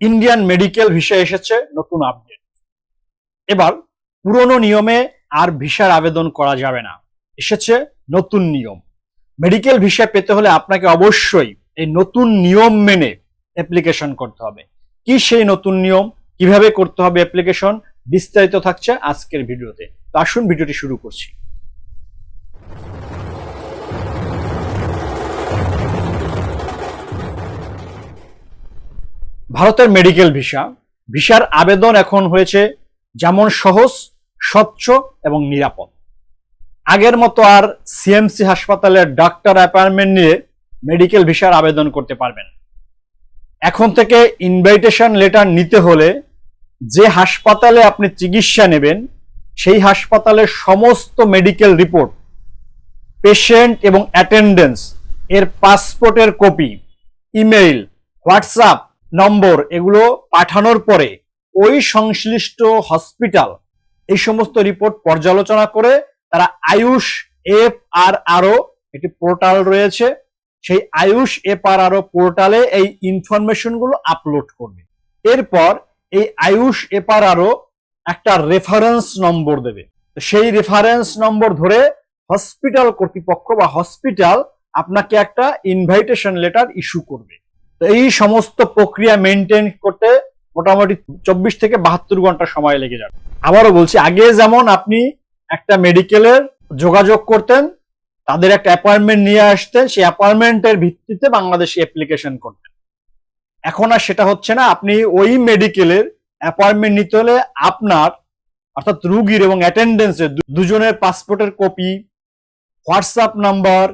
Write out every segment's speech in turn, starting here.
Indian medical visa এসেছে, নতুন update এবার পুরনো নিয়মে আর ভিসার আবেদন করা যাবে না। এসেছে নতুন নিয়ম। মেডিকেল ভিসা পেতে হলে আপনাকে অবশ্যই এই নতুন নিয়ম মেনে অ্যাপ্লিকেশন করতে হবে। কি সেই নতুন নিয়ম? কীভাবে করতে হবে অ্যাপ্লিকেশন বিস্তারিত থাকছে আজকের ভিডিওতে। তো আসুন, ভিডিওটি শুরু করছি। ভারতের মেডিকেল ভিসা ভিসার আবেদন এখন হয়েছে যেমন সহজ, স্বচ্ছ এবং নিরাপদ। আগের মতো আর সিএমসি হাসপাতালের ডাক্তার অ্যাপয়েন্টমেন্ট নিয়ে মেডিকেল ভিসার আবেদন করতে পারবেন। এখন থেকে ইনভাইটেশন লেটার নিতে হলে যে হাসপাতালে আপনি চিকিৎসা নেবেন, সেই হাসপাতালের সমস্ত মেডিকেল রিপোর্ট পেশেন্ট এবং অ্যাটেন্ডেন্স এর পাসপোর্টের কপি ইমেইল হোয়াটসঅ্যাপ নম্বর এগুলো পাঠানোর পরে ওই সংশ্লিষ্ট হসপিটাল এই সমস্ত রিপোর্ট পর্যালোচনা করে তারা আয়ুষ এফ আর আরও একটি পোর্টাল রয়েছে। সেই আয়ুষ এফ আর আরও পোর্টালে এই ইনফরমেশনগুলো আপলোড করবে। এরপর এই আয়ুষ এফ আর আরও একটা রেফারেন্স নম্বর দেবে। সেই রেফারেন্স নম্বর ধরে হসপিটাল কর্তৃপক্ষ বা হসপিটাল আপনাকে একটা ইনভাইটেশন লেটার ইস্যু করবে। এই সমস্ত প্রক্রিয়া মেনটেন করতে মোটামুটি চব্বিশ থেকে বাহাত্তর ঘণ্টা সময় লেগে যাবে। আবারও বলছি, আগে যেমন আপনি একটা মেডিকেলের যোগাযোগ করতেন, তাদের একটা অ্যাপয়েন্টমেন্ট নিয়ে আসতেন, সেই অ্যাপয়েন্টমেন্টের ভিত্তিতে বাংলাদেশে অ্যাপ্লিকেশন করতেন। এখন আর সেটা হচ্ছে না, আপনি ওই মেডিকেলের অ্যাপয়েন্টমেন্ট নিতে হলে আপনার, অর্থাৎ রুগীর এবং অ্যাটেন্ডেন্সের দুজনের পাসপোর্টের copy WhatsApp number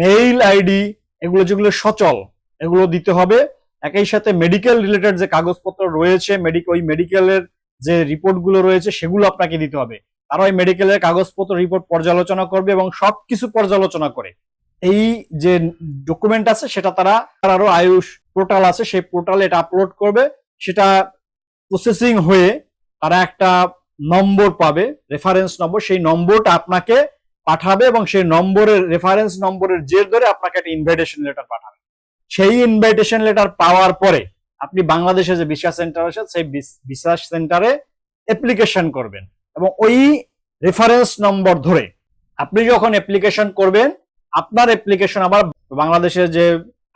mail ID এগুলো যেগুলো সচল এগুলো দিতে হবে। একই সাথে মেডিকেল রিলেটেড যে কাগজপত্র রয়েছে মেডিকেল ওই মেডিকেলের যে রিপোর্টগুলো রয়েছে, সেগুলো আপনাকে দিতে হবে। তারা ওই মেডিকেলের কাগজপত্র রিপোর্ট পর্যালোচনা করবে এবং সবকিছু পর্যালোচনা করে। এই যে ডকুমেন্ট আছে, সেটা তারা আরও আয়ুষ পোর্টাল আছে, সেই পোর্টালে এটা আপলোড করবে। সেটা প্রসেসিং হয়ে তারা একটা নম্বর পাবে রেফারেন্স নম্বর। সেই নম্বরটা আপনাকে পাঠাবে এবং সেই নম্বরের রেফারেন্স নম্বরের জের ধরে আপনাকে একটা ইনভাইটেশন লেটার পাঠাবে। সেই ইনভাইটেশন লেটার পাওয়ার পরে আপনি বাংলাদেশে যে ভিসা সেন্টার আছে, সেই ভিসা সেন্টারে অ্যাপ্লিকেশন করবেন। এবং ওই রেফারেন্স নম্বর ধরে আপনি যখন অ্যাপ্লিকেশন করবেন, আপনার অ্যাপ্লিকেশন আবার বাংলাদেশের যে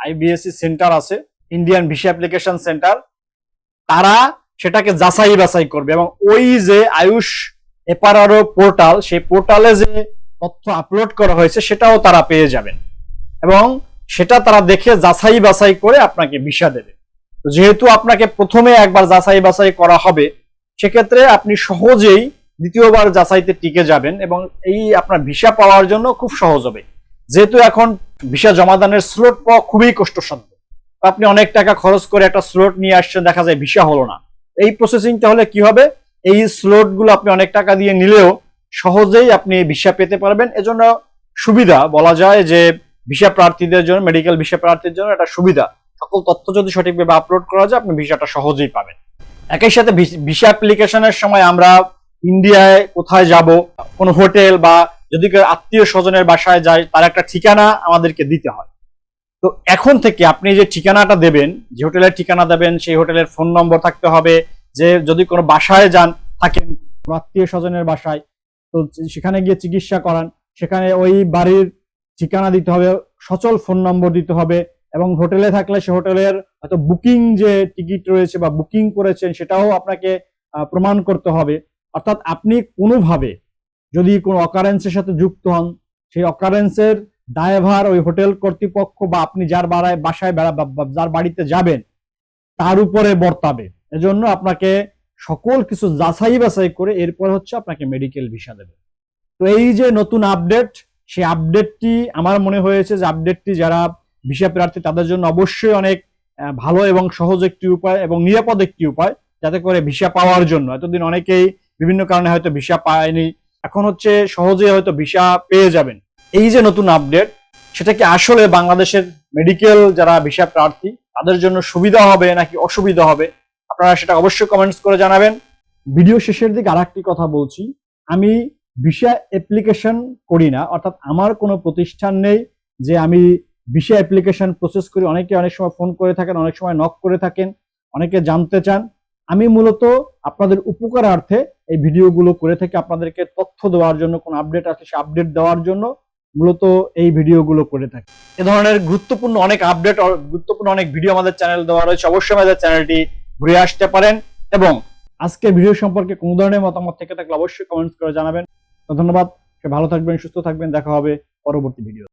আইবিএসসি সেন্টার আছে ইন্ডিয়ান ভিসা অ্যাপ্লিকেশন সেন্টার তারা সেটাকে যাচাই বাছাই করবে। এবং ওই যে আয়ুষ এপারারো পোর্টাল সেই পোর্টালে যে তথ্য আপলোড করা হয়েছে, সেটাও তারা পেয়ে যাবেন। এবং সেটা তারা দেখে যাচাই বাছাই করে আপনাকে ভিসা দেবে। যেহেতু আপনাকে প্রথমে একবার যাচাই বাছাই করা হবে, সেক্ষেত্রে আপনি সহজেই দ্বিতীয়বার যাচাইতে টিকে যাবেন এবং এই আপনার ভিসা পাওয়ার জন্য খুব সহজ হবে। যেহেতু এখন ভিসা জমাদানের স্লোট পাওয়া খুবই কষ্টসাধ্য। আপনি অনেক টাকা খরচ করে একটা স্লোট নিয়ে আসছেন, দেখা যায় ভিসা হলো না। এই প্রসেসিংটা হলে কি হবে? এই স্লোটগুলো আপনি অনেক টাকা দিয়ে নিলেও সহজেই আপনি ভিসা পেতে পারবেন। এজন্য সুবিধা বলা যায় যে ভিসা প্রার্থীদের জন্য মেডিকেল ভিসা প্রার্থীর জন্য একটা সুবিধা। সকল তথ্য যদি সঠিকভাবে আপলোড করা যায়, আপনি ভিসাটা সহজেই পাবেন। একই সাথে ভিসা অ্যাপ্লিকেশনের সময় আমরা ইন্ডিয়ায় কোথায় যাব, কোন হোটেল বা যদি আত্মীয় স্বজনের বাসায় যায়, তার একটা ঠিকানা আমাদেরকে দিতে হয়। তো এখন থেকে আপনি যে ঠিকানাটা দেবেন, যে হোটেলের ঠিকানা দেবেন, সেই হোটেলের ফোন নম্বর থাকতে হবে, যে যদি কোনো বাসায় যান, থাকেন আত্মীয় স্বজনের বাসায়, তো সেখানে গিয়ে চিকিৎসা করান, সেখানে ওই বাড়ির ঠিকানা দিতে হবে, সচল ফোন নম্বর দিতে হবে এবং হোটেলে থাকলে সে হোটেলের হয়তো বুকিং যে টিকিট রয়েছে বা বুকিং করেছেন সেটাও আপনাকে প্রমাণ করতে হবে। অর্থাৎ আপনি কোনোভাবে যদি কোনো অকারেন্সের সাথে যুক্ত হন, সেই অকারেন্সের দায়ভার ওই হোটেল কর্তৃপক্ষ বা আপনি যার বাড়ায়, বাসায় বেড়া যার বাড়িতে যাবেন, তার উপরে বর্তাবে। এজন্য আপনাকে সকল কিছু যাচাই বাছাই করে এরপর হচ্ছে আপনাকে মেডিকেল ভিসা দেবে। তো এই যে নতুন আপডেট সেই আপডেটটি আমার মনে হয়েছে যে আপডেটটি যারা ভিসা প্রার্থী, তাদের জন্য অবশ্যই অনেক ভালো এবং সহজ একটি উপায় এবং নিরাপদ একটি উপায় যাতে করে ভিসা পাওয়ার জন্য। এতদিন অনেকেই বিভিন্ন কারণে হয়তো ভিসা পায়নি, এখন হচ্ছে সহজে হয়তো ভিসা পেয়ে যাবেন। এই যে নতুন আপডেট সেটা কি আসলে বাংলাদেশের মেডিকেল যারা ভিসা প্রার্থী, তাদের জন্য সুবিধা হবে নাকি অসুবিধা হবে? আপনারা সেটা অবশ্যই কমেন্টস করে জানাবেন। ভিডিও শেষের দিকে আর কথা বলছি। আমি ভিসা অ্যাপ্লিকেশন করি না, অর্থাৎ আমার কোনো প্রতিষ্ঠান নেই যে আমি ভিসা অ্যাপ্লিকেশন প্রসেস করি। অনেকে অনেক সময় ফোন করে থাকেন, অনেক সময় নক করে থাকেন, অনেকে জানতে চান। আমি মূলত আপনাদের উপকারার্থে এই ভিডিওগুলো করে থাকি, আপনাদেরকে তথ্য দেওয়ার জন্য, কোন আপডেট আছে সে আপডেট দেওয়ার জন্য মূলত এই ভিডিওগুলো করে থাকি। এ ধরনের গুরুত্বপূর্ণ অনেক আপডেট গুরুত্বপূর্ণ অনেক ভিডিও আমাদের চ্যানেল দেওয়া রয়েছে। অবশ্যই আমাদের চ্যানেলটি ঘুরে আসতে পারেন এবং আজকের ভিডিও সম্পর্কে কোনো ধরনের মতামত থেকে থাকলে অবশ্যই কমেন্টস করে জানাবেন। ধন্যবাদ ভালো থাকবেন সুস্থ থাকবেন দেখা হবে পরবর্তী ভিডিও